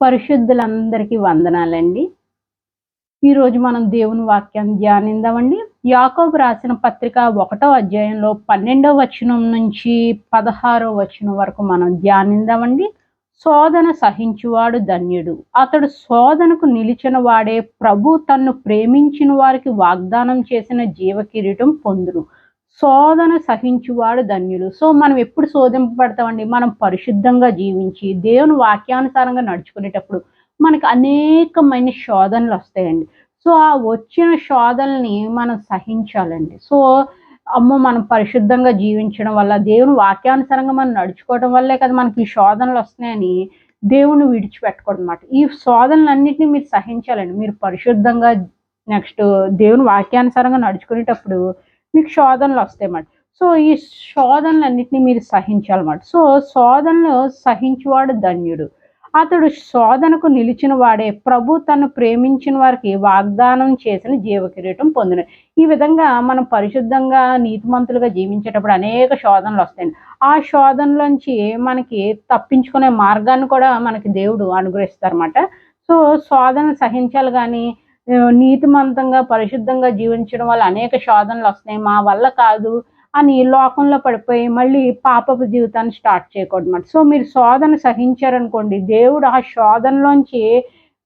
పరిశుద్ధులందరికీ వందనాలండి. ఈరోజు మనం దేవుని వాక్యాన్ని ధ్యానిందామండి. యాకోబు రాసిన పత్రిక ఒకటో అధ్యాయంలో పన్నెండో వచనం నుంచి పదహారో వచనం వరకు మనం ధ్యానిందామండి. శోధన సహించువాడు ధన్యుడు. అతడు శోధనకు నిలిచిన వాడే ప్రభు తన్ను ప్రేమించిన వారికి వాగ్దానం చేసిన జీవకిరీటం పొందును. శోధన సహించువాడు ధన్యుడు సో మనం ఎప్పుడు శోధింపబడతామండి? మనం పరిశుద్ధంగా జీవించి దేవుని వాక్యానుసారంగా నడుచుకునేటప్పుడు మనకి అనేకమైన శోధనలు వస్తాయండి. సో ఆ వచ్చిన శోధనల్ని మనం సహించాలండి. సో అమ్మో మనం పరిశుద్ధంగా జీవించడం వల్ల దేవుని వాక్యానుసారంగా మనం నడుచుకోవడం వల్లే కదా మనకి ఈ శోధనలు వస్తున్నాయని దేవుని విడిచిపెట్టకూడదు అనమాట ఈ శోధనలన్నింటినీ మీరు సహించాలండి. మీరు పరిశుద్ధంగా నెక్స్ట్ దేవుని వాక్యానుసారంగా నడుచుకునేటప్పుడు మీకు శోధనలు వస్తాయన్నమాట సో ఈ శోధనలన్నింటినీ మీరు సహించాలన్నమాట సో శోధనలు సహించువాడు ధన్యుడు. అతడు శోధనకు నిలిచిన వాడే ప్రభు తను ప్రేమించిన వారికి వాగ్దానం చేసిన జీవకిరీటం పొందిన. ఈ విధంగా మనం పరిశుద్ధంగా నీతిమంతులుగా జీవించేటప్పుడు అనేక శోధనలు వస్తాయండి ఆ శోధనలోంచి మనకి తప్పించుకునే మార్గాన్ని కూడా మనకి దేవుడు అనుగ్రహిస్తారన్నమాట. సో శోధన సహించాలి కానీ నీతిమంతంగా పరిశుద్ధంగా జీవించడం వల్ల అనేక శోధనలు వస్తున్నాయి. మా వల్ల కాదు అని లోకంలో పడిపోయి మళ్ళీ పాపపు జీవితాన్ని స్టార్ట్ చేయకూడదు సో మీరు శోధన సహించారనుకోండి దేవుడు ఆ శోధనలోంచి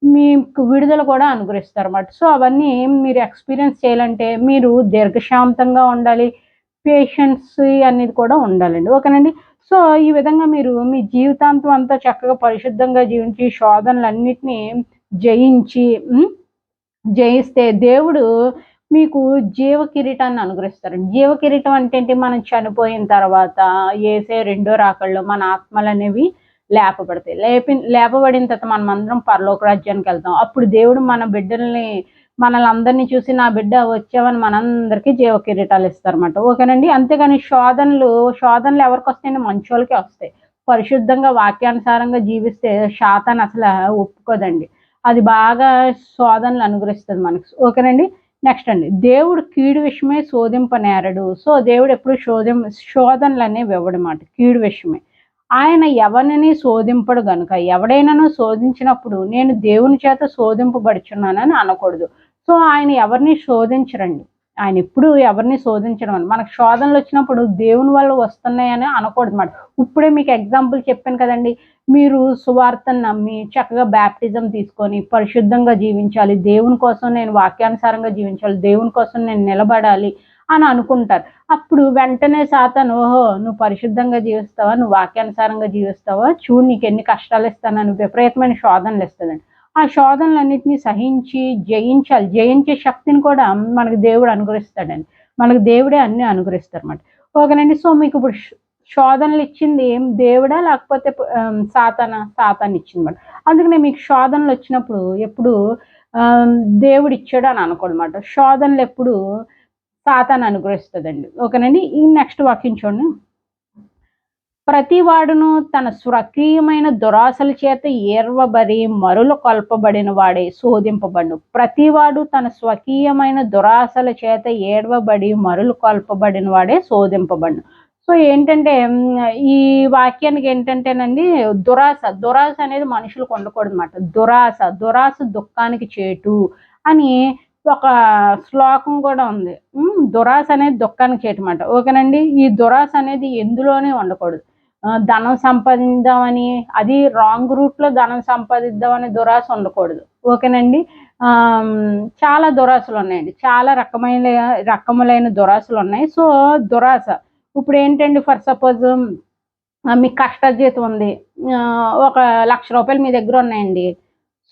మీకు విడుదల కూడా అనుగ్రహిస్తారు అన్నమాట సో అవన్నీ మీరు ఎక్స్పీరియన్స్ చేయాలంటే మీరు దీర్ఘశాంతంగా ఉండాలి పేషెన్స్ అనేది కూడా ఉండాలండి. ఓకేనండి? సో ఈ విధంగా మీరు మీ జీవితాంతం అంతా చక్కగా పరిశుద్ధంగా జీవించి శోధనలన్నిటినీ జయించి జయిస్తే దేవుడు మీకు జీవ కిరీటాన్ని అనుగ్రహిస్తారు జీవ కిరీటం అంటే ఏంటి? మనం చనిపోయిన తర్వాత వేసే రెండో రాకల్లో మన ఆత్మలు అనేవి లేపబడతాయి. లేపి లేపబడిన తర్వాత మనం అందరం పరలోక రాజ్యానికి వెళ్తాం. అప్పుడు దేవుడు మన బిడ్డల్ని మనల్ని అందరినీ చూసి నా బిడ్డ వచ్చావని మనందరికీ జీవ కిరీటాలు ఇస్తారన్నమాట. ఓకేనండి? అంతేగాని శోధనలు శోధనలు ఎవరికి వస్తాయండి? మంచోళ్ళకే వస్తాయి. పరిశుద్ధంగా వాక్యానుసారంగా జీవిస్తే శాతాన్ని అసలు ఒప్పుకోదండి. అది బాగా శోధనలు అనుగ్రహిస్తుంది మనకు. ఓకేనండి? నెక్స్ట్ అండి. దేవుడు కీడు విషయమే శోధింపనేరడు. సో దేవుడు ఎప్పుడు శోధం శోధనలు అనేవి ఇవ్వడమాట కీడు విషయమే. ఆయన ఎవరిని శోధింపడు గనుక ఎవడైనాను శోధించినప్పుడు నేను దేవుని చేత శోధింపబడుచున్నానని అనకూడదు. సో ఆయన ఎవరిని శోధించరండి? ఆయన ఎప్పుడు ఎవరిని శోధించడం అని మనకు శోధనలు వచ్చినప్పుడు దేవుని వల్ల వస్తున్నాయని అనకూడదు మాట ఇప్పుడే మీకు ఎగ్జాంపుల్ చెప్పాను కదండి. మీరు సువార్తను నమ్మి చక్కగా బ్యాప్టిజం తీసుకొని పరిశుద్ధంగా జీవించాలి. దేవుని కోసం నేను వాక్యానుసారంగా జీవించాలి. దేవుని కోసం నేను నిలబడాలి అని అనుకుంటారు. అప్పుడు వెంటనే సాతాను ఓహో నువ్వు పరిశుద్ధంగా జీవిస్తావా? నువ్వు వాక్యానుసారంగా జీవిస్తావా? చూడు నీకు ఎన్ని కష్టాలు ఇస్తానని విపరీతమైన శోధనలు ఇస్తుందండి. ఆ శోధనలన్నింటినీ సహించి జయించాలి. జయించే శక్తిని కూడా మనకు దేవుడు అనుగ్రహిస్తాడండి. మనకు దేవుడే అన్నీ అనుగ్రహిస్తారన్నమాట. ఓకేనండి. సో మీకు ఇప్పుడు శోధనలు ఇచ్చింది ఏం దేవుడా? లేకపోతే సాతాన? సాతాన్ని ఇచ్చిందన్నమాట అందుకనే మీకు శోధనలు వచ్చినప్పుడు ఎప్పుడు దేవుడు ఇచ్చాడు అని అనుకోనమాట శోధనలు ఎప్పుడు సాతాన్ని అనుగ్రహిస్తుందండి. ఓకేనండి. ఈ నెక్స్ట్ వాక్యం చూడండి. ప్రతివాడును తన స్వకీయమైన దురాశల చేత ఏర్వబడి మరులు కొల్పబడిన వాడే శోధింపబడు ప్రతివాడు తన స్వకీయమైన దురాశల చేత ఏడవబడి మరులు కొల్పబడిన వాడే శోధింపబడు సో ఏంటంటే ఈ వాక్యానికి ఏంటంటేనండి దురాశ దురాశ అనేది మనుషులకు ఉండకూడదు అనమాట దురాశ దురాశ దుఃఖానికి చేటు అని ఒక శ్లోకం కూడా ఉంది. దురాశ అనేది దుఃఖానికి చేయటమాట ఓకేనండి? ఈ దురాశ అనేది ఎందులోనే ఉండకూడదు. ధనం సంపాదిద్దామని అది రాంగ్ రూట్లో ధనం సంపాదిద్దామని దురాశ ఉండకూడదు. ఓకేనండి? చాలా దురాశలు ఉన్నాయండి. చాలా రకమైన రకములైన దురాశలు ఉన్నాయి. సో దురాశ. ఇప్పుడు ఏంటండి? ఫర్ సపోజ్ మీకు కష్టజీతం ఉంది. ఒక లక్ష రూపాయలు మీ దగ్గర ఉన్నాయండి.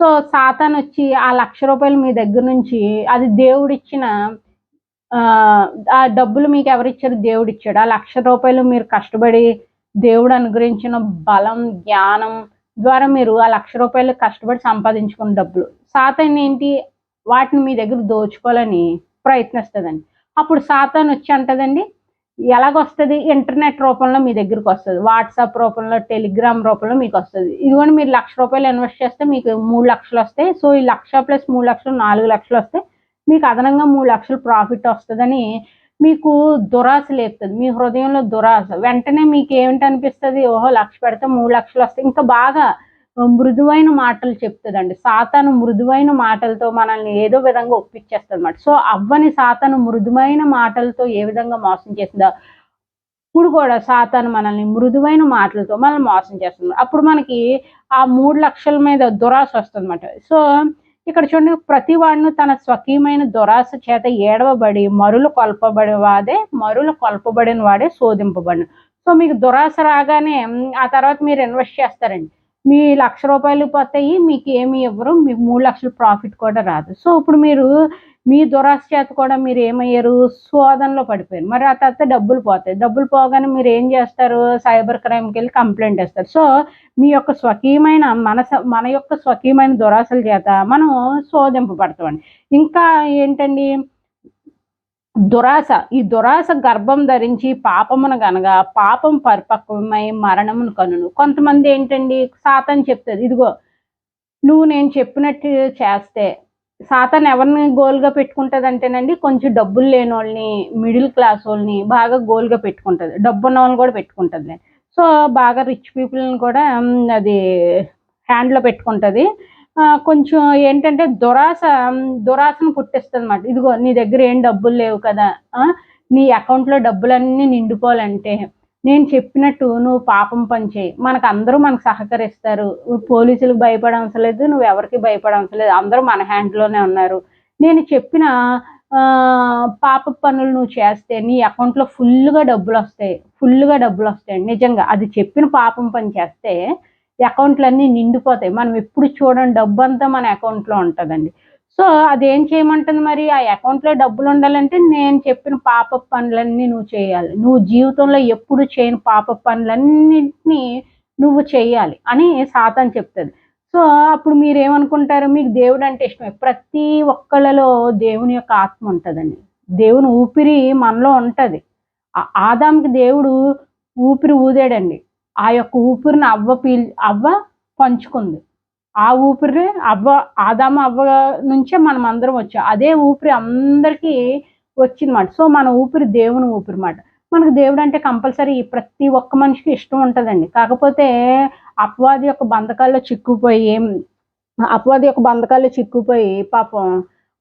సో సాతాన్ వచ్చి ఆ లక్ష రూపాయలు మీ దగ్గర నుంచి అది దేవుడిచ్చిన ఆ డబ్బులు మీకు ఎవరిచ్చారు? దేవుడిచ్చాడు. ఆ లక్ష రూపాయలు మీరు కష్టపడి దేవుడు అనుగ్రహించిన బలం జ్ఞానం ద్వారా మీరు ఆ లక్ష రూపాయలు కష్టపడి సంపాదించుకున్న డబ్బులు. సాతాన్ ఏంటి? వాటిని మీ దగ్గర దోచుకోవాలని ప్రయత్నిస్తుందండి. అప్పుడు సాతాన్ వచ్చి అంటదండి ఎలాగొస్తుంది? ఇంటర్నెట్ రూపంలో మీ దగ్గరకు వస్తుంది. వాట్సాప్ రూపంలో టెలిగ్రామ్ రూపంలో మీకు వస్తుంది. ఇదిగోండి మీరు లక్ష రూపాయలు ఇన్వెస్ట్ చేస్తే మీకు మూడు లక్షలు వస్తాయి. సో ఈ లక్ష ప్లస్ మూడు లక్షలు నాలుగు లక్షలు వస్తాయి మీకు అదనంగా మూడు లక్షలు ప్రాఫిట్ వస్తుందని మీకు దురాశ లేపుతుంది. మీ హృదయంలో దురాశ. వెంటనే మీకు ఏమిటి అనిపిస్తుంది? ఓహో లక్ష పెడితే మూడు లక్షలు వస్తాయి. ఇంకా బాగా మృదువైన మాటలు చెప్తుందండి. సాతాను మృదువైన మాటలతో మనల్ని ఏదో విధంగా ఒప్పించేస్తుంది అనమాట సో అవ్వని సాతాను మృదువైన మాటలతో ఏ విధంగా మోసం చేసిందో ఇప్పుడు కూడా సాతాను మనల్ని మృదువైన మాటలతో మనల్ని మోసం చేస్తుంది. అప్పుడు మనకి ఆ మూడు లక్షల మీద దురాశ వస్తుంది అనమాట సో ఇక్కడ చూడండి ప్రతి వాడిని తన స్వకీయమైన దురాశ చేత ఏడవబడి మరులు కొల్పబడి వాడే మరులు కొల్పబడిన వాడే శోధింపబడిన. సో మీకు దురాశ రాగానే ఆ తర్వాత మీరు ఇన్వెస్ట్ చేస్తారండి. మీ లక్ష రూపాయలు పోతాయి మీకు ఏమి ఇవ్వరు మీకు మూడు లక్షలు ప్రాఫిట్ కూడా రాదు. సో ఇప్పుడు మీరు మీ దురాశ చేత కూడా మీరు ఏమయ్యారు శోధనలో పడిపోయారు. మరి ఆ తర్వాత డబ్బులు పోతాయి. డబ్బులు పోగానే మీరు ఏం చేస్తారు? సైబర్ క్రైమ్కి వెళ్ళి కంప్లైంట్ ఇస్తారు సో మీ యొక్క స్వకీయమైన మనస మన యొక్క స్వకీయమైన దురాశల చేత మనం శోధింపబడతామండి ఇంకా ఏంటండి? దురాశ. ఈ దురాశ గర్భం ధరించి పాపమును గనగా పాపం పరిపక్వమై మరణమును కనును. కొంతమంది ఏంటండి? సాతని చెప్తుంది ఇదిగో నువ్వు నేను చెప్పినట్టు చేస్తే సాతాన్ ఎవరిని గోల్గా పెట్టుకుంటుంది అంటేనండి కొంచెం డబ్బులు లేని వాళ్ళని మిడిల్ క్లాస్ వాళ్ళని బాగా గోల్గా పెట్టుకుంటుంది. డబ్బు ఉన్న వాళ్ళని కూడా పెట్టుకుంటుంది. సో బాగా రిచ్ పీపుల్ని కూడా అది హ్యాండ్లో పెట్టుకుంటుంది. కొంచెం ఏంటంటే దురాశ దురాశను పుట్టిస్తుంది అనమాట ఇదిగో నీ దగ్గర ఏం డబ్బులు లేవు కదా నీ అకౌంట్లో డబ్బులన్నీ నిండిపోవాలంటే నేను చెప్పినట్టు నువ్వు పాపం పని చేయి. మనకు అందరూ మనకు సహకరిస్తారు. పోలీసులకు భయపడవసరం లేదు నువ్వు ఎవరికి భయపడవసరం లేదు. అందరూ మన హ్యాండ్లోనే ఉన్నారు. నేను చెప్పిన పాప పనులు నువ్వు చేస్తే నీ అకౌంట్లో ఫుల్గా డబ్బులు వస్తాయి. ఫుల్గా డబ్బులు వస్తాయి. నిజంగా అది చెప్పిన పాపం పని చేస్తే అకౌంట్లన్నీ నిండిపోతాయి. మనం ఎప్పుడు చూడండి డబ్బు అంతా మన అకౌంట్లో ఉంటుందండి. సో అదేం చేయమంటుంది మరి? ఆ అకౌంట్లో డబ్బులు ఉండాలంటే నేను చెప్పిన పాప పనులన్నీ నువ్వు చేయాలి. నువ్వు జీవితంలో ఎప్పుడు చేయని పాప పనులన్నింటినీ నువ్వు చేయాలి అని సాతాన్ చెప్తుంది. సో అప్పుడు మీరు ఏమనుకుంటారు మీకు దేవుడు అంటే ఇష్టమే. ప్రతి ఒక్కళ్ళలో దేవుని యొక్క ఆత్మ ఉంటుందండి. దేవుని ఊపిరి మనలో ఉంటుంది. ఆదాంకి దేవుడు ఊపిరి ఊదాడండి. ఆ యొక్క ఊపిరిని అవ్వ పీల్ అవ్వ పంచుకుంది. ఆ ఊపిరి అవ్వ ఆదామ అవ్వ నుంచే మనం అందరం వచ్చాం. అదే ఊపిరి అందరికీ వచ్చిందన్నమాట. సో మన ఊపిరి దేవుని ఊపిరి మాట మనకు దేవుడు అంటే కంపల్సరీ ప్రతి ఒక్క మనిషికి ఇష్టం ఉంటుందండి. కాకపోతే అపవాది యొక్క బంధకాల్లో చిక్కుపోయి అపవాది యొక్క బంధకాల్లో చిక్కుపోయి పాపం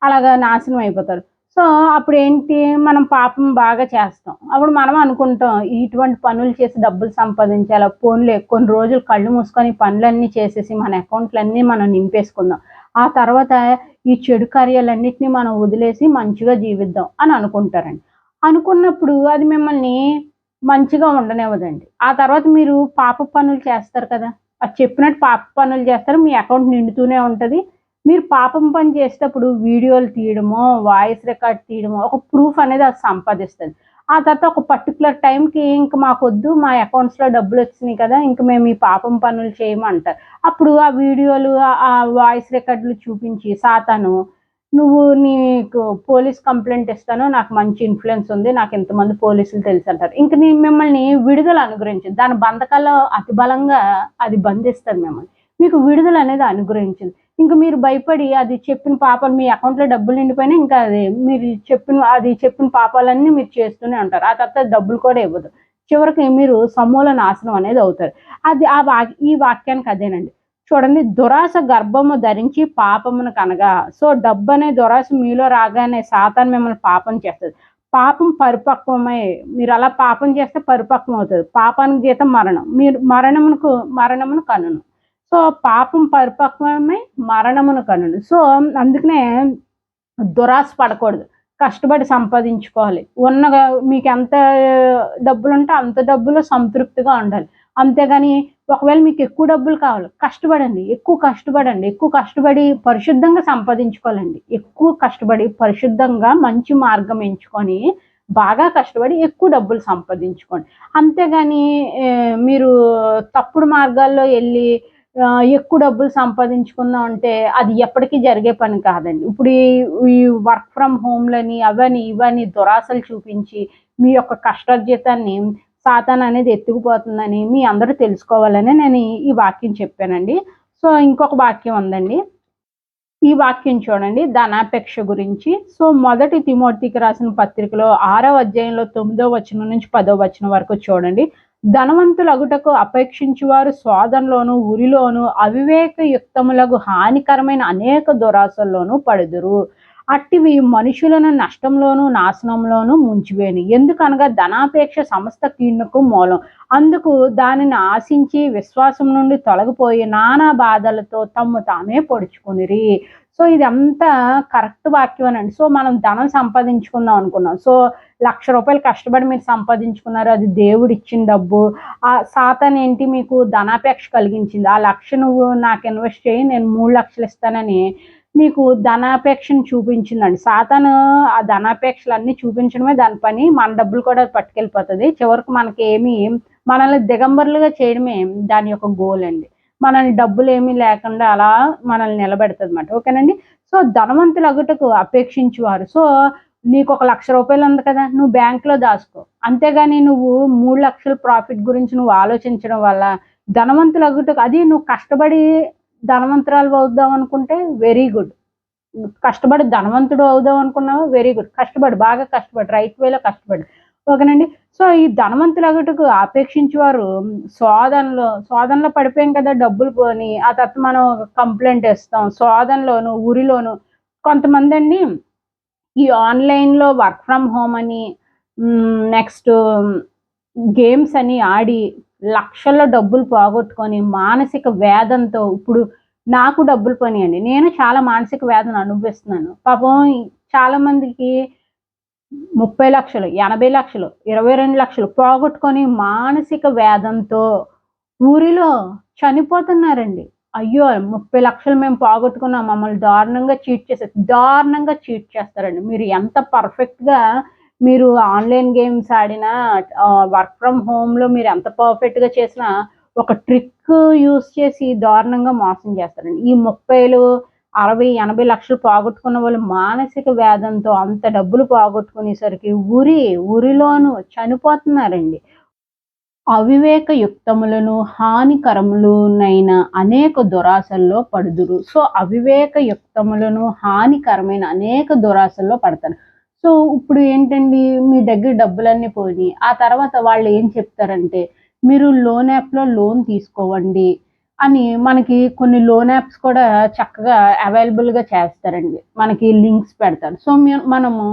అలాగా నాశనం అయిపోతారు. సో అప్పుడు ఏంటి మనం పాపం బాగా చేస్తాం. అప్పుడు మనం అనుకుంటాం ఇటువంటి పనులు చేసి డబ్బులు సంపాదించాలి ఫోన్లే కొన్ని రోజులు కళ్ళు మూసుకొని పనులన్నీ చేసేసి మన అకౌంట్లన్నీ మనం నింపేసుకుందాం. ఆ తర్వాత ఈ చెడు కార్యాలన్నింటినీ మనం వదిలేసి మంచిగా జీవిద్దాం అని అనుకుంటారండి. అనుకున్నప్పుడు అది మిమ్మల్ని మంచిగా ఉండనివ్వదండి. ఆ తర్వాత మీరు పాప పనులు చేస్తారు కదా అది చెప్పినట్టు పాప పనులు చేస్తారు మీ అకౌంట్ నిండుతూనే ఉంటుంది. మీరు పాపం పని చేసేటప్పుడు వీడియోలు తీయడమో వాయిస్ రికార్డ్ తీయడమో ఒక ప్రూఫ్ అనేది అది సంపాదిస్తుంది. ఆ తర్వాత ఒక పర్టికులర్ టైంకి ఇంక మాకొద్దు మా అకౌంట్స్లో డబ్బులు వచ్చినాయి కదా ఇంక మేము ఈ పాపం పనులు చేయమంటారు. అప్పుడు ఆ వీడియోలు ఆ వాయిస్ రికార్డులు చూపించి సాతాను నువ్వు నీకు పోలీస్ కంప్లైంట్ ఇస్తాను నాకు మంచి ఇన్ఫ్లుయెన్స్ ఉంది నాకు ఇంతమంది పోలీసులు తెలుసు అంటారు. ఇంక నేను మిమ్మల్ని విడుదల అనుగ్రహించింది దాని బంధకాల్లో అతి బలంగా అది బంధిస్తుంది మిమ్మల్ని. మీకు విడుదల అనేది అనుగ్రహించింది. ఇంకా మీరు భయపడి అది చెప్పిన పాపాలు మీ అకౌంట్లో డబ్బులు నిండిపోయినా ఇంకా అది మీరు చెప్పిన అది చెప్పిన పాపాలన్నీ మీరు చేస్తూనే ఉంటారు. ఆ తర్వాత డబ్బులు కూడా ఇవ్వదు. చివరికి మీరు సమూల నాశనం అనేది అవుతారు. అది ఆ వా ఈ వాక్యానికి అదేనండి. చూడండి దురాశ గర్భము ధరించి పాపమును కనగా సో డబ్బు అనే దురాశ మీలో రాగానే సాతాన్ మిమ్మల్ని పాపం చేస్తుంది. పాపం పరిపక్వమై మీరు అలా పాపం చేస్తే పరిపక్వం అవుతుంది. పాపానికి జీతం మరణం. మీరు మరణమునకు మరణమును కనును. సో పాపం పరిపక్వమై మరణమును కనుడు సో అందుకనే దురాశ పడకూడదు. కష్టపడి సంపాదించుకోవాలి. ఉన్నగా మీకు ఎంత డబ్బులు ఉంటే అంత డబ్బులు సంతృప్తిగా ఉండాలి. అంతేగాని ఒకవేళ మీకు ఎక్కువ డబ్బులు కావాలి కష్టపడండి. ఎక్కువ కష్టపడండి. ఎక్కువ కష్టపడి పరిశుద్ధంగా సంపాదించుకోవాలండి. ఎక్కువ కష్టపడి పరిశుద్ధంగా మంచి మార్గం ఎంచుకొని బాగా కష్టపడి ఎక్కువ డబ్బులు సంపాదించుకోండి. అంతేగాని మీరు తప్పుడు మార్గాల్లో వెళ్ళి ఎక్కువ డబ్బులు సంపాదించుకుందాం అంటే అది ఎప్పటికీ జరిగే పని కాదండి. ఇప్పుడు ఈ వర్క్ ఫ్రమ్ హోమ్లని అవని ఇవని దురాశలు చూపించి మీ యొక్క కష్టార్జితాన్ని సాతాన్ అనేది ఎత్తుకుపోతుందని మీ అందరూ తెలుసుకోవాలని నేను ఈ వాక్యం చెప్పానండి. సో ఇంకొక వాక్యం ఉందండి. ఈ వాక్యం చూడండి. ధనాపేక్ష గురించి. సో మొదటి తిమోతికి రాసిన పత్రికలో ఆరో అధ్యాయంలో తొమ్మిదో వచనం నుంచి పదో వచనం వరకు చూడండి. ధనవంతులగుటకు అపేక్షించువారు స్వాదంలోను ఉరిలోను అవివేకయుక్తములకు హానికరమైన అనేక దురాశల్లోనూ పడుదురు. అట్టివి మనుషులను నష్టంలోను నాశనంలోను ముంచివేను. ఎందుకనగా ధనాపేక్ష సమస్త కీడుకు మూలం. అందుకు దానిని ఆశించి విశ్వాసం నుండి తొలగిపోయి నానా బాధలతో తమ్ము తామే పొడుచుకునిరి. సో ఇదంతా కరెక్ట్ వాక్యం అండి. సో మనం ధనం సంపాదించుకుందాం అనుకున్నాం. సో లక్ష రూపాయలు కష్టపడి మీరు సంపాదించుకున్నారు. అది దేవుడు ఇచ్చిన డబ్బు. ఆ సాతాన్ ఏంటి? మీకు ధనాపేక్ష కలిగించింది. ఆ లక్ష నువ్వు నాకు ఇన్వెస్ట్ చేయి నేను మూడు లక్షలు ఇస్తానని మీకు ధనాపేక్షను చూపించిందండి. సాతాను ఆ ధనాపేక్షలన్నీ చూపించడమే దాని పని. మన డబ్బులు కూడా పట్టుకెళ్ళిపోతుంది. చివరికి మనకి ఏమి మనల్ని దిగంబరులుగా చేయడమే దాని యొక్క గోల్ అండి. మనల్ని డబ్బులు ఏమీ లేకుండా అలా మనల్ని నిలబెడుతుంది అనమాట ఓకేనండి? సో ధనవంతులు అగుటకు అపేక్షించేవారు. సో నీకు ఒక లక్ష రూపాయలు ఉంది కదా నువ్వు బ్యాంకులో దాచుకో అంతేగాని నువ్వు మూడు లక్షల ప్రాఫిట్ గురించి నువ్వు ఆలోచించడం వల్ల ధనవంతులు అగుటకు అది నువ్వు కష్టపడి ధనవంతురాలు అవుదాం అనుకుంటే వెరీ గుడ్ కష్టపడి ధనవంతుడు అవుదాం అనుకున్నావు? వెరీ గుడ్ కష్టపడి బాగా కష్టపడి రైట్ వేలో కష్టపడి. ఓకేనండి. సో ఈ ధనవంతులు అగటుకు ఆపేక్షించేవారు శోధనలో శోధనలో పడిపోయాం కదా డబ్బులు పోని ఆ తర్వాత మనం కంప్లైంట్ ఇస్తాం శోధనలోను ఊరిలోను. కొంతమంది అండి ఈ ఆన్లైన్లో వర్క్ ఫ్రమ్ హోమ్ అని నెక్స్ట్ గేమ్స్ అని ఆడి లక్షల్లో డబ్బులు పోగొట్టుకొని మానసిక వేదంతో ఇప్పుడు నాకు డబ్బులు పోనీయండి. నేను చాలా మానసిక వేదన అనుభవిస్తున్నాను. పాపం చాలా మందికి ముప్పై లక్షలు ఎనభై లక్షలు ఇరవై రెండు లక్షలు పోగొట్టుకొని మానసిక వేదంతో ఊరిలో చనిపోతున్నారండి. అయ్యో ముప్పై లక్షలు మేము పోగొట్టుకున్నాం మమ్మల్ని దారుణంగా చీట్ చేస్తారు దారుణంగా చీట్ చేస్తారండి. మీరు ఎంత పర్ఫెక్ట్గా మీరు ఆన్లైన్ గేమ్స్ ఆడినా వర్క్ ఫ్రమ్ హోమ్లో మీరు ఎంత పర్ఫెక్ట్గా చేసినా ఒక ట్రిక్ యూస్ చేసి దారుణంగా మోసం చేస్తారండి. ఈ ముప్పైలు అరవై ఎనభై లక్షలు పోగొట్టుకున్న వాళ్ళు మానసిక వేదంతో అంత డబ్బులు పోగొట్టుకునేసరికి ఉరి ఉరిలోను చనిపోతున్నారండి. అవివేక యుక్తములను హానికరములునైన అనేక దురాశల్లో పడుదురు. సో అవివేక యుక్తములను హానికరమైన అనేక దురాశల్లో పడతారు. సో ఇప్పుడు ఏంటండి? మీ దగ్గర డబ్బులన్నీ పోయి ఆ తర్వాత వాళ్ళు ఏం చెప్తారంటే మీరు లోన్ యాప్లో లోన్ తీసుకోవండి. అని మనకి కొన్ని లోన్ యాప్స్ కూడా చక్కగా అవైలబుల్గా చేస్తారండి. మనకి లింక్స్ పెడతారు. సో మనము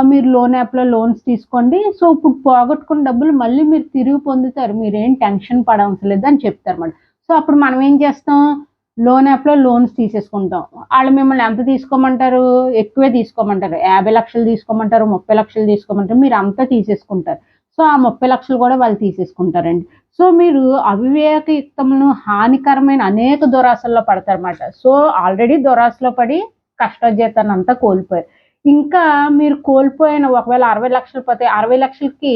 మీరు లోన్ యాప్లో లోన్స్ తీసుకోండి. సో ఇప్పుడు పోగొట్టుకున్న డబ్బులు మళ్ళీ మీరు తిరిగి పొందుతారు. మీరేం టెన్షన్ పడవలసిన లేదు అని చెప్తారు అన్నమాట సో అప్పుడు మనం ఏం చేస్తాం? లోన్ యాప్లో లోన్స్ తీసేసుకుంటాం. వాళ్ళు మిమ్మల్ని ఎంత తీసుకోమంటారు? ఎక్కువే తీసుకోమంటారు. యాభై లక్షలు తీసుకోమంటారు ముప్పై లక్షలు తీసుకోమంటారు. మీరు అంతా తీసేసుకుంటారు. సో ఆ ముప్పై లక్షలు కూడా వాళ్ళు తీసేసుకుంటారండి. సో మీరు అవివేకయుక్తమును హానికరమైన అనేక దురాశల్లో పడతారన్నమాట. సో ఆల్రెడీ దురాశలో పడి కష్టజీతాన్ని అంతా కోల్పోయారు. ఇంకా మీరు కోల్పోయిన ఒకవేళ అరవై లక్షలు పోతే అరవై లక్షలకి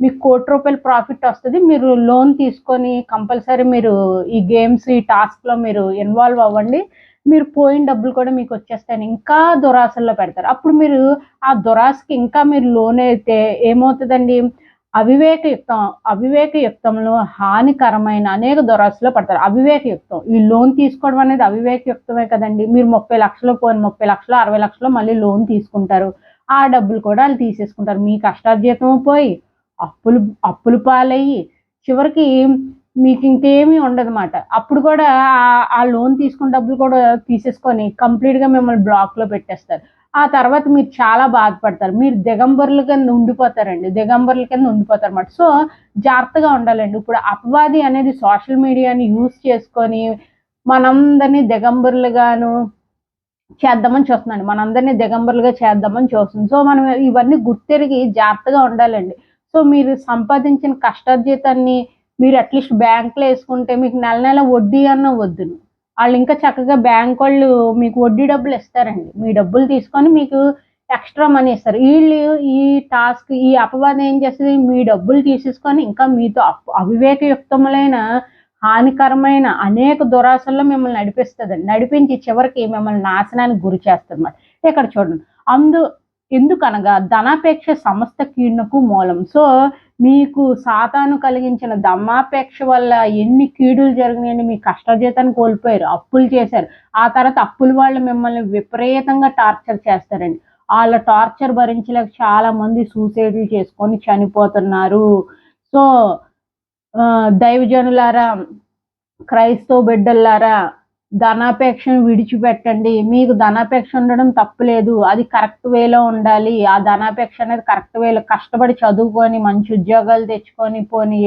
మీకు కోటి రూపాయల ప్రాఫిట్ వస్తుంది. మీరు లోన్ తీసుకొని కంపల్సరీ మీరు ఈ గేమ్స్ ఈ టాస్క్లో మీరు ఇన్వాల్వ్ అవ్వండి. మీరు పోయిన డబ్బులు కూడా మీకు వచ్చేస్తాయని ఇంకా దురాశల్లో పెడతారు. అప్పుడు మీరు ఆ దురాశకి ఇంకా మీరు లోన్ అయితే ఏమవుతుందండి? అవివేకయుక్తం అవివేకయుక్తంలో హానికరమైన అనేక దురాశలో పడతారు. అవివేకయుక్తం. ఈ లోన్ తీసుకోవడం అనేది అవివేకయుక్తమే కదండి. మీరు ముప్పై లక్షలు పోయిన ముప్పై లక్షలు అరవై లక్షలు మళ్ళీ లోన్ తీసుకుంటారు. ఆ డబ్బులు కూడా వాళ్ళు తీసేసుకుంటారు. మీ కష్టార్జితం పోయి అప్పులు అప్పులు పాలయ్యి చివరికి మీకు ఇంకేమీ ఉండదన్నమాట. అప్పుడు కూడా ఆ లోన్ తీసుకున్న డబ్బులు కూడా తీసేసుకొని కంప్లీట్గా మిమ్మల్ని బ్లాక్లో పెట్టేస్తారు. ఆ తర్వాత మీరు చాలా బాధపడతారు. మీరు దిగంబరుల కింద ఉండిపోతారండి. దిగంబరుల కింద ఉండిపోతారు అన్నమాట. సో జాగ్రత్తగా ఉండాలండి. ఇప్పుడు అపవాది అనేది సోషల్ మీడియాని యూస్ చేసుకొని మనందరినీ దిగంబరులుగాను చేద్దామని చూస్తున్నాను మనందరినీ దిగంబరులుగా చేద్దామని చూస్తుంది సో మనం ఇవన్నీ గుర్తెరిగి జాగ్రత్తగా ఉండాలండి. సో మీరు సంపాదించిన కష్టార్జితాన్ని మీరు అట్లీస్ట్ బ్యాంక్లో వేసుకుంటే మీకు నెల నెల వడ్డీ అన్న వద్దును. వాళ్ళు ఇంకా చక్కగా బ్యాంక్ వాళ్ళు మీకు వడ్డీ డబ్బులు ఇస్తారండి. మీ డబ్బులు తీసుకొని మీకు ఎక్స్ట్రా మనీ ఇస్తారు. వీళ్ళు ఈ టాస్క్ ఈ అపవాదం ఏం చేస్తుంది? మీ డబ్బులు తీసేసుకొని ఇంకా మీతో అవివేకయుక్తములైన హానికరమైన అనేక దురాశల్లో మిమ్మల్ని నడిపిస్తుంది నడిపించి చివరికి మిమ్మల్ని నాశనానికి గురి చేస్తుంది ఇక్కడ చూడండి. అందు ఎందుకనగా ధనాపేక్ష సంస్థ కీడునకు మూలం. సో మీకు సాతాను కలిగించిన దమ్మాపేక్ష వల్ల ఎన్ని కీడులు జరిగినాయని మీ కష్టజీతాన్ని కోల్పోయారు అప్పులు చేశారు. ఆ తర్వాత అప్పుల వాళ్ళు మిమ్మల్ని విపరీతంగా టార్చర్ చేస్తారండి. వాళ్ళ టార్చర్ భరించలేక చాలా మంది సూసైడ్లు చేసుకొని చనిపోతున్నారు. సో దైవజనులారా క్రైస్తవ బిడ్డలారా ధనాపేక్షను విడిచిపెట్టండి. మీకు ధనాపేక్ష ఉండడం తప్పులేదు అది కరెక్ట్ వేలో ఉండాలి. ఆ ధనాపేక్ష అనేది కరెక్ట్ వేలో కష్టపడి చదువుకొని మంచి ఉద్యోగాలు తెచ్చుకొని పోని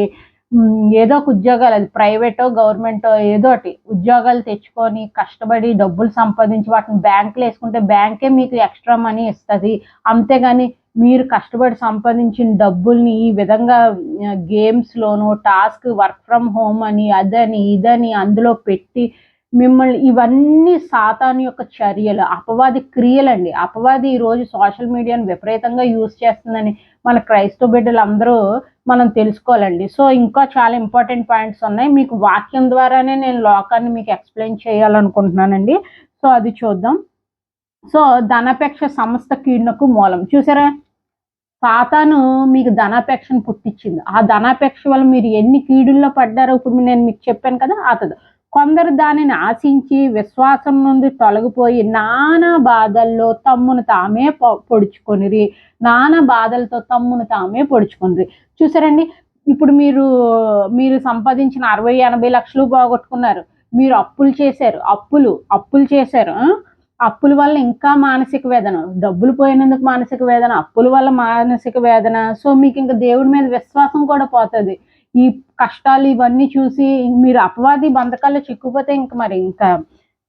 ఏదో ఒక ఉద్యోగాలు అది ప్రైవేటో గవర్నమెంటో ఏదో ఒకటి ఉద్యోగాలు తెచ్చుకొని కష్టపడి డబ్బులు సంపాదించి వాటిని బ్యాంకులో వేసుకుంటే బ్యాంకే మీకు ఎక్స్ట్రా మనీ ఇస్తుంది. అంతేగాని మీరు కష్టపడి సంపాదించిన డబ్బుల్ని ఈ విధంగా గేమ్స్లోనూ టాస్క్ వర్క్ ఫ్రమ్ హోమ్ అని అదని ఇదని అందులో పెట్టి మిమ్మల్ని ఇవన్నీ సాతాను యొక్క చర్యలు అపవాది క్రియలండి. అపవాది ఈరోజు సోషల్ మీడియాను విపరీతంగా యూజ్ చేస్తుందని మన క్రైస్తవ బిడ్డలు అందరూ మనం తెలుసుకోవాలండి. సో ఇంకా చాలా ఇంపార్టెంట్ పాయింట్స్ ఉన్నాయి. మీకు వాక్యం ద్వారానే నేను లోకాన్ని మీకు ఎక్స్ప్లెయిన్ చేయాలనుకుంటున్నానండి. సో అది చూద్దాం. సో ధనాపేక్ష సంస్థ కీడునకు మూలం. చూసారా? సాతాను మీకు ధనాపేక్షను పుట్టించింది. ఆ ధనాపేక్ష వల్ల మీరు ఎన్ని కీడుల్లో పడ్డారో ఇప్పుడు నేను మీకు చెప్పాను కదా అతడు. కొందరు దానిని ఆశించి విశ్వాసం నుండి తొలగిపోయి నానా బాధల్లో తమ్మును తామే పొ- పొడుచుకొనిరి. నానా బాధలతో తమ్మును తామే పొడుచుకొనిరి. చూసారండి? ఇప్పుడు మీరు మీరు సంపాదించిన అరవై ఎనభై లక్షలు పోగొట్టుకున్నారు. మీరు అప్పులు చేశారు. అప్పులు అప్పులు చేశారు అప్పుల వల్ల ఇంకా మానసిక వేదన. డబ్బులు పోయినందుకు మానసిక వేదన అప్పుల వల్ల మానసిక వేదన. సో మీకు ఇంకా దేవుడి మీద విశ్వాసం కూడా పోతుంది. ఈ కష్టాలు ఇవన్నీ చూసి మీరు అపవాది బంధకాల్లో చిక్కుపోతే ఇంక మరి ఇంకా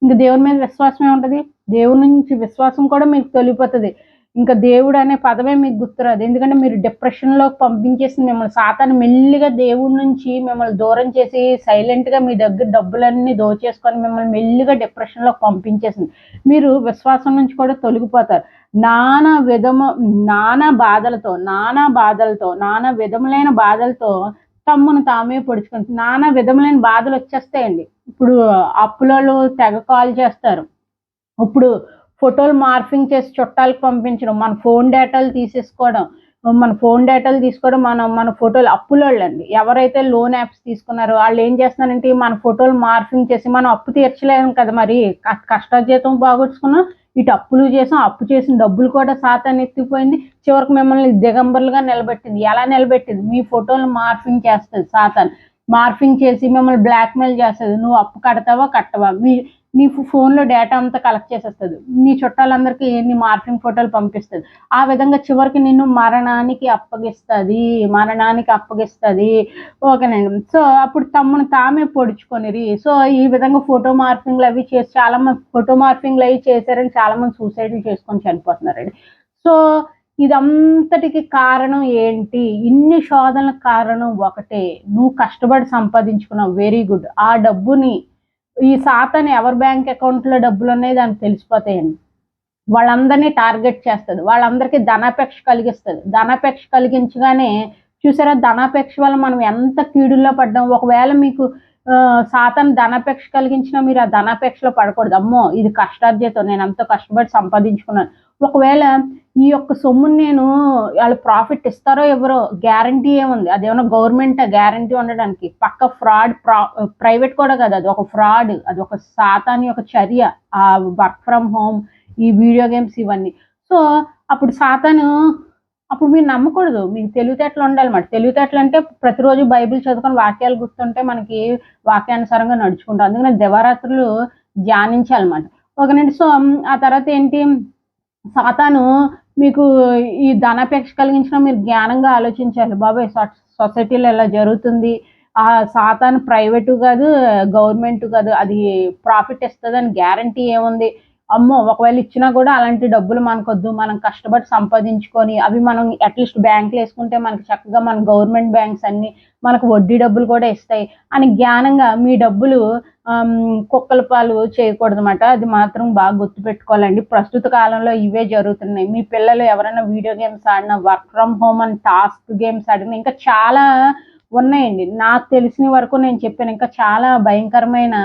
ఇంకా దేవుడి మీద విశ్వాసమే ఉంటుంది. దేవుడి నుంచి విశ్వాసం కూడా మీకు తొలిపోతుంది ఇంకా దేవుడు అనే పదమే మీకు గుర్తురాదు. ఎందుకంటే మీరు డిప్రెషన్లోకి పంపించేసి మిమ్మల్ని సాతాను మెల్లిగా దేవుడి నుంచి మిమ్మల్ని దూరం చేసి సైలెంట్గా మీ దగ్గర డబ్బులన్నీ దోచేసుకొని మిమ్మల్ని మెల్లిగా డిప్రెషన్లోకి పంపించేసింది. మీరు విశ్వాసం నుంచి కూడా తొలగిపోతారు. నానా విధము నానా బాధలతో నానా బాధలతో నానా విధములైన బాధలతో తమ్మును తామే పొడుచుకుంటారు నానా విధములైన బాధలు వచ్చేస్తాయండి. ఇప్పుడు అప్పులలో తెగ కాల్ చేస్తారు. ఇప్పుడు ఫోటోలు మార్ఫింగ్ చేసి చుట్టాలకు పంపించడం మన ఫోన్ డేటాలు తీసేసుకోవడం మన ఫోన్ డేటాలు తీసుకోవడం మన మన ఫోటోలు అప్పులోళ్ళండి. ఎవరైతే లోన్ యాప్స్ తీసుకున్నారో వాళ్ళు ఏం చేస్తున్నారంటే మన ఫోటోలు మార్ఫింగ్ చేసి మనం అప్పు తీర్చలేము కదా మరి. కష్ట జీతం బాగొచ్చుకున్నాం ఇటు అప్పులు చేసాం అప్పు చేసిన డబ్బులు కూడా సాతాన్ని ఎత్తిపోయింది. చివరికి మిమ్మల్ని దిగంబరులుగా నిలబెట్టింది. ఎలా నిలబెట్టింది? మీ ఫోటోలు మార్ఫింగ్ చేస్తుంది సాతాన్. మార్ఫింగ్ చేసి మిమ్మల్ని బ్లాక్మెయిల్ చేస్తుంది. నువ్వు అప్పు కడతావా కట్టవా? మీ నీ ఫోన్లో డేటా అంతా కలెక్ట్ చేసేస్తుంది. నీ చుట్టాలందరికీ నీ మార్ఫింగ్ ఫోటోలు పంపిస్తుంది. ఆ విధంగా చివరికి నిన్ను మరణానికి అప్పగిస్తుంది. మరణానికి అప్పగిస్తుంది. ఓకేనండి సో అప్పుడు తమ్మును తామే పొడుచుకొనిరి. సో ఈ విధంగా ఫోటో మార్ఫింగ్లు అవి చేసి చాలా మంది ఫోటో మార్ఫింగ్లు అవి చేశారని చాలామంది సూసైడ్లు చేసుకొని చనిపోతున్నారండి. సో ఇదంతటికి కారణం ఏంటి? ఇన్ని శోధనలకు కారణం ఒకటే. నువ్వు కష్టపడి సంపాదించుకున్నావు. వెరీ గుడ్ ఆ డబ్బుని ఈ సాతాన్ని ఎవరి బ్యాంక్ అకౌంట్లో డబ్బులు ఉన్నాయి దానికి తెలిసిపోతాయండి. వాళ్ళందరినీ టార్గెట్ చేస్తుంది. వాళ్ళందరికీ ధనాపేక్ష కలిగిస్తుంది. ధనాపేక్ష కలిగించగానే చూసారా ధనాపేక్ష వల్ల మనం ఎంత కీడుల్లో పడ్డాం. ఒకవేళ మీకు శాతం ధనాపేక్ష కలిగించినా మీరు ఆ ధనాపేక్షలో పడకూడదు. అమ్మో ఇది కష్టార్జితం. నేను ఎంతో కష్టపడి సంపాదించుకున్నాను. ఒకవేళ ఈ యొక్క సొమ్ముని నేను వాళ్ళు ప్రాఫిట్ ఇస్తారో ఎవరో గ్యారంటీ ఏముంది? అదేమన్నా గవర్నమెంట్ గ్యారంటీ ఉండడానికి? పక్క ఫ్రాడ్ ప్రైవేట్ కూడా కాదు అది ఒక ఫ్రాడ్ అది ఒక సాతాని యొక్క చర్య ఆ వర్క్ ఫ్రమ్ హోమ్ ఈ వీడియో గేమ్స్ ఇవన్నీ. సో అప్పుడు సాతాను అప్పుడు మీరు నమ్మకూడదు. మీకు తెలివితేటలు ఉండాలి తెలివితేటలు అంటే ప్రతిరోజు బైబిల్ చదువుకొని వాక్యాలు గుర్తుంటే మనకి వాక్యానుసారంగా నడుచుకుంటాం. అందుకని దివారాత్రులు ధ్యానించాలన్నమాట ఓకేనండి సో ఆ తర్వాత ఏంటి? సాతాను మీకు ఈ ధనాపేక్ష కలిగించిన మీరు జ్ఞానంగా ఆలోచించాలి బాబాయ్. సొ- సొసైటీలో ఇలా జరుగుతుంది. ఆ సాతాను ప్రైవేటు కాదు గవర్నమెంట్ కాదు. అది ప్రాఫిట్ ఇస్తుందని గ్యారంటీ ఏముంది? అమ్మో ఒకవేళ ఇచ్చినా కూడా అలాంటి డబ్బులు మనకొద్దు. మనం కష్టపడి సంపాదించుకొని అవి మనం అట్లీస్ట్ బ్యాంకులు వేసుకుంటే మనకి చక్కగా మన గవర్నమెంట్ బ్యాంక్స్ అన్ని మనకు వడ్డీ డబ్బులు కూడా ఇస్తాయి. అని జ్ఞానంగా మీ డబ్బులు కుక్కల పాలు చేయకూడదన్నమాట. అది మాత్రం బాగా గుర్తుపెట్టుకోవాలండి ప్రస్తుత కాలంలో ఇవే జరుగుతున్నాయి. మీ పిల్లలు ఎవరైనా వీడియో గేమ్స్ ఆడినా work from home and task games ఆడినా ఇంకా చాలా ఉన్నాయండి. నాకు తెలిసిన వరకు నేను చెప్పాను ఇంకా చాలా భయంకరమైన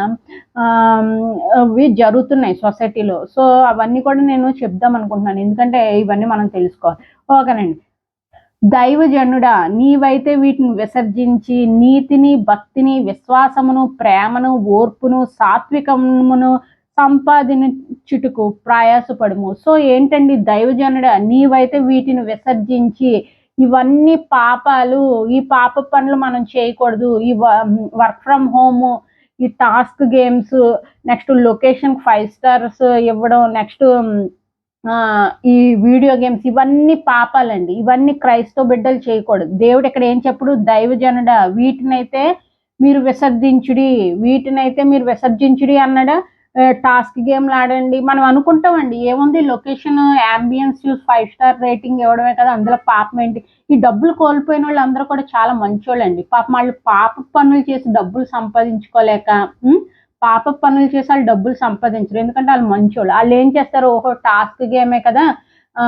ఇవి అవి జరుగుతున్నాయి సొసైటీలో. సో అవన్నీ కూడా నేను చెప్దాం అనుకుంటున్నాను. ఎందుకంటే ఇవన్నీ మనం తెలుసుకోవాలి. ఓకేనండి. దైవజనుడా నీవైతే వీటిని విసర్జించి నీతిని భక్తిని విశ్వాసమును ప్రేమను ఓర్పును సాత్వికమును సంపాదించుటకు ప్రయాసపడము. సో ఏంటండి దైవజనుడా నీవైతే వీటిని విసర్జించి ఇవన్నీ పాపాలు ఈ పాప పనులు మనం చేయకూడదు. ఈ వర్క్ ఫ్రమ్ హోమ్ ఈ task games next location five stars ఇవ్వడం నెక్స్ట్ ఈ వీడియో గేమ్స్ ఇవన్నీ పాపాలండి. ఇవన్నీ క్రైస్తవ బిడ్డలు చేయకూడదు. దేవుడు ఇక్కడ ఏం చెప్పుడు? దైవజనుడా వీటినైతే మీరు విసర్జించుడి వీటినైతే మీరు విసర్జించుడి అన్నాడా? టాస్క్ గేమ్లు ఆడండి. మనం అనుకుంటామండి ఏముంది లొకేషన్ అంబియన్స్ చూసి ఫైవ్ స్టార్ రేటింగ్ ఇవ్వడమే కదా అందులో పాపం ఏంటి? ఈ డబ్బులు కోల్పోయిన వాళ్ళు అందరూ కూడా చాలా మంచోళ్ళండి. పాపం వాళ్ళు పాప పనులు చేసి డబ్బులు సంపాదించుకోలేక పాప పనులు చేసి వాళ్ళు డబ్బులు సంపాదించరు. ఎందుకంటే వాళ్ళు మంచోళ్ళు. వాళ్ళు ఏం చేస్తారు? ఓహో టాస్క్ గేమే కదా.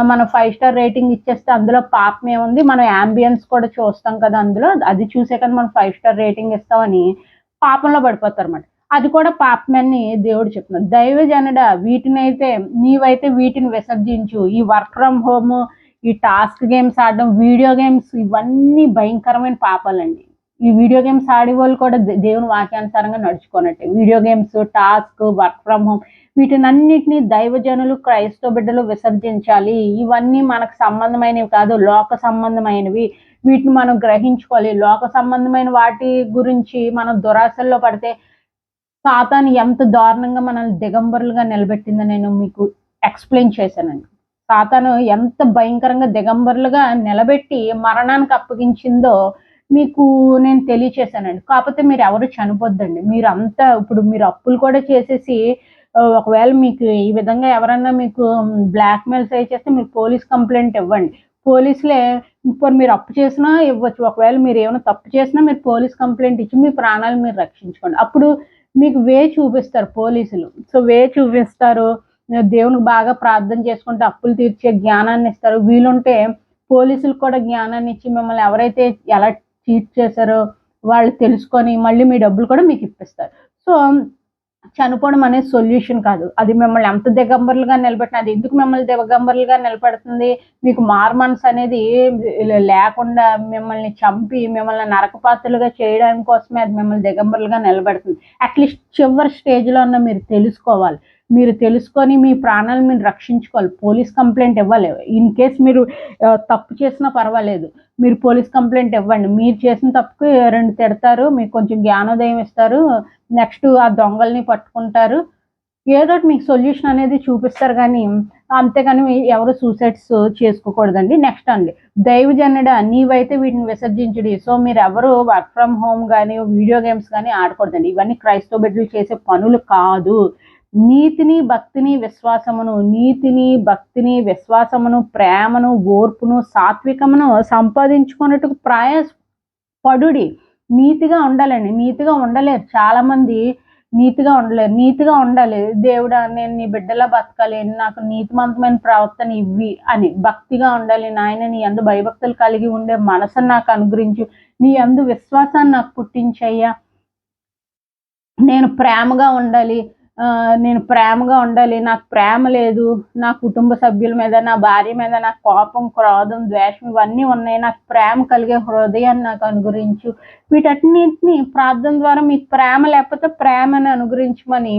మనం ఫైవ్ స్టార్ రేటింగ్ ఇచ్చేస్తే అందులో పాపం ఏముంది? మనం అంబియన్స్ కూడా చూస్తాం కదా అందులో. అది చూసే కదా మనం ఫైవ్ స్టార్ రేటింగ్ ఇస్తామని పాపంలో పడిపోతారు అన్నమాట. అది కూడా పాపమని దేవుడు చెప్తున్నాడు. దైవజనుడ వీటినైతే నీవైతే వీటిని విసర్జించు. ఈ వర్క్ ఫ్రమ్ హోమ్ ఈ టాస్క్ గేమ్స్ ఆడడం వీడియో గేమ్స్ ఇవన్నీ భయంకరమైన పాపాలండి. ఈ వీడియో గేమ్స్ ఆడే వాళ్ళు కూడా దేవుని వాక్యానుసారంగా నడుచుకున్నట్టే. Video games task work from home వీటినన్నిటినీ దైవజనులు క్రైస్తవ బిడ్డలు విసర్జించాలి. ఇవన్నీ మనకు సంబంధమైనవి కాదు లోక సంబంధమైనవి. వీటిని మనం గ్రహించుకోవాలి. లోక సంబంధమైన వాటి గురించి మనం దురాశల్లో పడితే సాతాన్ ఎంత దారుణంగా మనల్ని దిగంబరులుగా నిలబెట్టిందో నేను మీకు ఎక్స్ప్లెయిన్ చేశానండి. సాతాను ఎంత భయంకరంగా దిగంబరులుగా నిలబెట్టి మరణానికి అప్పగించిందో మీకు నేను తెలియచేశానండి. కాకపోతే మీరు ఎవరు చనిపోద్దండి. మీరు అంతా ఇప్పుడు మీరు అప్పులు కూడా చేసేసి ఒకవేళ మీకు ఈ విధంగా ఎవరన్నా మీకు బ్లాక్మెయిల్స్ సై చేస్తే మీరు పోలీస్ కంప్లైంట్ ఇవ్వండి. పోలీసులే ఇప్పుడు మీరు అప్పు చేసినా ఇవ్వచ్చు. ఒకవేళ మీరు ఏమైనా తప్పు చేసినా మీరు పోలీస్ కంప్లైంట్ ఇచ్చి మీ ప్రాణాలు మీరు రక్షించుకోండి. అప్పుడు మీకు వే చూపిస్తారు పోలీసులు. సో వే చూపిస్తారు. దేవునికి బాగా ప్రార్థన చేసుకుంటే అప్పులు తీర్చే జ్ఞానాన్ని ఇస్తారు. వీలుంటే పోలీసులు కూడా జ్ఞానాన్ని ఇచ్చి మిమ్మల్ని ఎవరైతే ఎలా చీట్ చేశారో వాళ్ళు తెలుసుకొని మళ్ళీ మీ డబ్బులు కూడా మీకు ఇప్పిస్తారు. సో చనిపోవడం అనేది సొల్యూషన్ కాదు. అది మిమ్మల్ని ఎంత దిగంబరులుగా నిలబెట్టిన అది ఎందుకు మిమ్మల్ని దిగంబరులుగా నిలబెడుతుంది? మీకు మార్మన్స్ అనేది లేకుండా మిమ్మల్ని చంపి మిమ్మల్ని నరకపాత్రలుగా చేయడానికి కోసమే అది మిమ్మల్ని దిగంబరులుగా నిలబెడుతుంది. అట్లీస్ట్ చివరి స్టేజ్లో ఉన్న మీరు తెలుసుకోవాలి. మీరు తెలుసుకొని మీ ప్రాణాలు మీరు రక్షించుకోవాలి. పోలీస్ కంప్లైంట్ ఇవ్వాలి ఇన్ కేస్ మీరు తప్పు చేసినా పర్వాలేదు. మీరు పోలీస్ కంప్లైంట్ ఇవ్వండి. మీరు చేసిన తప్పుకు రెండు తిడతారు. మీకు కొంచెం జ్ఞానోదయం ఇస్తారు. నెక్స్ట్ ఆ దొంగల్ని పట్టుకుంటారు. ఏదో మీకు సొల్యూషన్ అనేది చూపిస్తారు కానీ అంతేగాని ఎవరు సూసైడ్స్ చేసుకోకూడదండి. నెక్స్ట్ అండి దైవజనుడ నీవైతే వీటిని విసర్జించుడి. సో మీరు ఎవరు వర్క్ ఫ్రమ్ హోమ్ కానీ వీడియో గేమ్స్ కానీ ఆడకూడదండి. ఇవన్నీ క్రైస్తవ బిడ్డలు చేసే పనులు కాదు. నీతిని భక్తిని విశ్వాసమును నీతిని భక్తిని విశ్వాసమును ప్రేమను ఓర్పును సాత్వికమును సంపాదించుకున్నట్టు ప్రయాస పడుడి నీతిగా ఉండాలండి. నీతిగా ఉండలేరు. చాలామంది నీతిగా ఉండలేరు. నీతిగా ఉండాలి. దేవుడా నేను నీ బిడ్డలా బతకాలి. నాకు నీతిమంతమైన ప్రవర్తన ఇవ్వి అని. భక్తిగా ఉండాలి. నాయన నీ అందు భయభక్తులు కలిగి ఉండే మనసును నాకు అనుగ్రహించు. నీ అందు విశ్వాసాన్ని నాకు పుట్టించయ్యా. నేను ప్రేమగా ఉండాలి. నేను ప్రేమగా ఉండాలి నాకు ప్రేమ లేదు నా కుటుంబ సభ్యుల మీద నా భార్య మీద నాకు కోపం క్రోధం ద్వేషం ఇవన్నీ ఉన్నాయి. నాకు ప్రేమ కలిగే హృదయాన్ని నాకు అనుగురించు వీటన్నిటిని ప్రార్థన ద్వారా మీకు ప్రేమ లేకపోతే ప్రేమను అనుగురించమని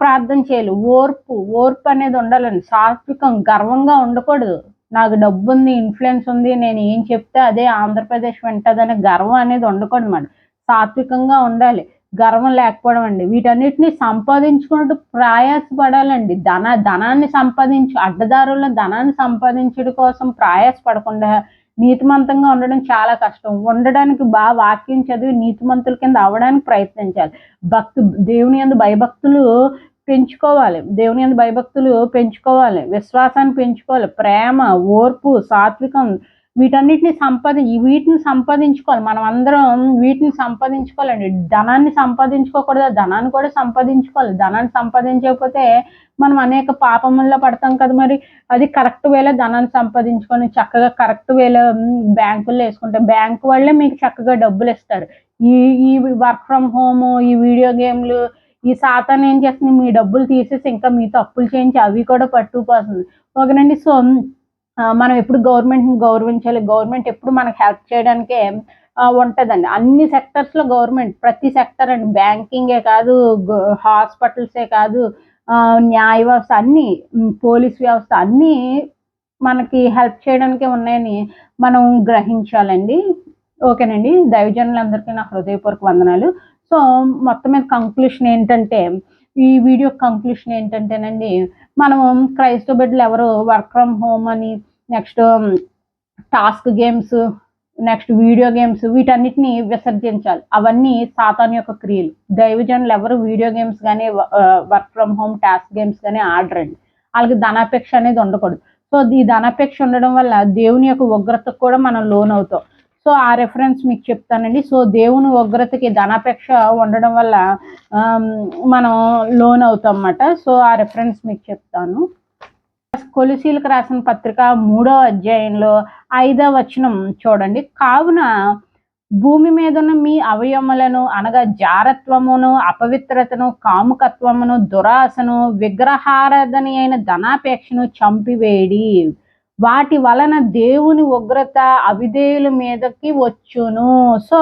ప్రార్థన చేయాలి. ఓర్పు ఓర్పు అనేది ఉండాలండి. సాత్వికం గర్వంగా ఉండకూడదు. నాకు డబ్బు ఉంది ఇన్ఫ్లుయెన్స్ ఉంది నేను ఏం చెప్తే అదే ఆంధ్రప్రదేశ్ వింటదనే గర్వం అనేది ఉండకూడదు అన్నమాట సాత్వికంగా ఉండాలి. గర్వం లేకపోవడం అండి. వీటన్నిటిని సంపాదించుకున్నట్టు ప్రయాసపడాలండి. ధన ధనాన్ని సంపాదించు అడ్డదారుల్లో ధనాన్ని సంపాదించడం కోసం ప్రయాసపడకుండా నీతిమంతంగా ఉండడం చాలా కష్టం. ఉండడానికి బాగా వాక్యం చదివి నీతిమంతుల కింద అవ్వడానికి ప్రయత్నించాలి. భక్తు దేవుని అందు భయభక్తులు పెంచుకోవాలి. దేవుని అందు భయభక్తులు పెంచుకోవాలి. విశ్వాసాన్ని పెంచుకోవాలి. ప్రేమ ఓర్పు సాత్వికం వీటన్నిటిని సంపాది వీటిని సంపాదించుకోవాలి. మనం అందరం వీటిని సంపాదించుకోవాలండి. ధనాన్ని సంపాదించుకోకూడదు ధనాన్ని కూడా సంపాదించుకోవాలి. ధనాన్ని సంపాదించకపోతే మనం అనేక పాపముల్లో పడతాం కదా మరి. అది కరెక్ట్ వేలో ధనాన్ని సంపాదించుకొని చక్కగా కరెక్ట్ వేలో బ్యాంకుల్లో వేసుకుంటే బ్యాంకు వాళ్ళే మీకు చక్కగా డబ్బులు ఇస్తారు. ఈ ఈ వర్క్ ఫ్రమ్ హోమ్ ఈ వీడియో గేమ్లు ఈ సాతాన్ ఏం చేస్తుంది? మీ డబ్బులు తీసేసి ఇంకా మీతో అప్పులు చేయించి అవి కూడా పట్టుకుపోతుంది. ఓకేనండి. సో మనం ఎప్పుడు గవర్నమెంట్ని గౌరవించాలి గవర్నమెంట్ ఎప్పుడు మనకు హెల్ప్ చేయడానికే ఉంటుందండి. అన్ని సెక్టర్స్లో గవర్నమెంట్ ప్రతి సెక్టర్ అండి. బ్యాంకింగే కాదు హాస్పిటల్సే కాదు న్యాయ వ్యవస్థ అన్నీ పోలీస్ వ్యవస్థ అన్నీ మనకి హెల్ప్ చేయడానికి ఉన్నాయని మనం గ్రహించాలండి. ఓకేనండి. దైవజనులందరికీ నా హృదయపూర్వక వందనాలు. సో మొత్తం మీద కంక్లూషన్ ఏంటంటే ఈ వీడియో కంక్లూషన్ ఏంటంటేనండి మనం క్రైస్తవ బిడ్డలు ఎవరు వర్క్ ఫ్రమ్ హోమ్ అని next task games next video games వీటన్నిటిని విసర్జించాలి. అవన్నీ సాతాన్ యొక్క క్రియలు. దైవజనులు ఎవరు వీడియో గేమ్స్ కానీ work from home task games కానీ ఆడరండి. వాళ్ళకి ధనాపేక్ష అనేది ఉండకూడదు. సో ఈ ధనాపేక్ష ఉండడం వల్ల దేవుని యొక్క ఉగ్రతకు కూడా మనం లోన్ అవుతాం సో ఆ రెఫరెన్స్ మీకు చెప్తానండి. సో దేవుని ఉగ్రతకి ధనాపేక్ష ఉండడం వల్ల మనం లోన్ అవుతాం అన్నమాట సో ఆ రెఫరెన్స్ మీకు చెప్తాను. కొలిసీలకు రాసిన పత్రిక మూడో అధ్యాయంలో ఐదో వచనం చూడండి. కావున భూమి మీదున్న మీ అవయములను అనగా జారత్వమును అపవిత్రతను కాముకత్వమును దురాశను విగ్రహారాధన అయిన ధనాపేక్షను చంపివేడి. వాటి వలన దేవుని ఉగ్రత అవిధేయుల మీదకి వచ్చును. సో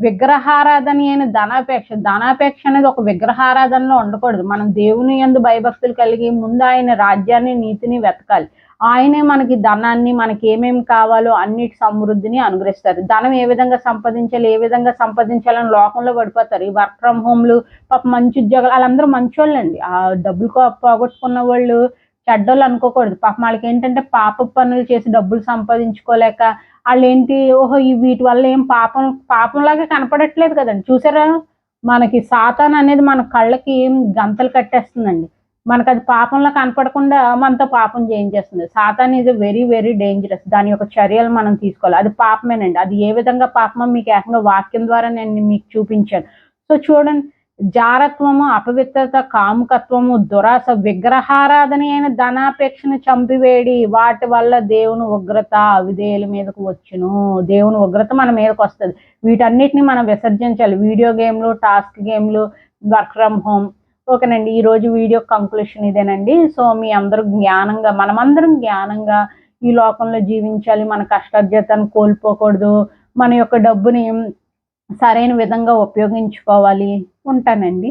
విగ్రహారాధన అయిన ధనాపేక్ష ధనాపేక్ష అనేది ఒక విగ్రహారాధనలో ఉండకూడదు. మనం దేవుని యందు భయభక్తులు కలిగి ముందు ఆయన రాజ్యాన్ని నీతిని వెతకాలి. ఆయనే మనకి ధనాన్ని మనకి ఏమేమి కావాలో అన్నిటి సమృద్ధిని అనుగ్రహిస్తారు. ధనం ఏ విధంగా సంపాదించాలి ఏ విధంగా సంపాదించాలని లోకంలో పడిపోతారు. ఈ వర్క్ ఫ్రమ్ హోమ్లు పాప మంచి ఉద్యోగాలు వాళ్ళందరూ మంచోళ్ళండి. ఆ డబ్బులు పోగొట్టుకున్న వాళ్ళు చెడ్డోళ్ళు అనుకోకూడదు. పాపం వాళ్ళకి ఏంటంటే పాప పనులు చేసి డబ్బులు సంపాదించుకోలేక వాళ్ళు ఏంటి ఓహో ఈ వీటి వల్ల ఏం పాపం పాపంలాగా కనపడట్లేదు కదండి. చూసారా? మనకి సాతాన్ అనేది మన కళ్ళకి గంతలు కట్టేస్తుందండి. మనకు అది పాపంలో కనపడకుండా మనతో పాపం చేయించేస్తుంది. Satan is very very dangerous దాని యొక్క చర్యలు మనం తీసుకోవాలి. అది పాపమేనండి. అది ఏ విధంగా పాపమో మీకు ఏకంగా వాక్యం ద్వారా నేను మీకు చూపించాను. సో చూడండి జారత్వము అపవిత్రత కాముకత్వము దురాస విగ్రహారాధన అయిన ధనాపేక్షను చంపివేడి. వాటి వల్ల దేవుని ఉగ్రత అవిధేయుల మీదకు వచ్చును. దేవుని ఉగ్రత మన మీదకి వస్తుంది. వీటన్నిటిని మనం విసర్జించాలి. వీడియో గేమ్లు టాస్క్ గేమ్లు వర్క్ ఫ్రమ్ హోమ్. ఓకేనండి ఈరోజు వీడియో కంక్లూషన్ ఇదేనండి. సో మీ అందరూ జ్ఞానంగా మనమందరం జ్ఞానంగా ఈ లోకంలో జీవించాలి. మన కష్టార్జితాన్ని కోల్పోకూడదు. మన యొక్క డబ్బుని సరైన విధంగా ఉపయోగించుకోవాలి ఉంటానండి.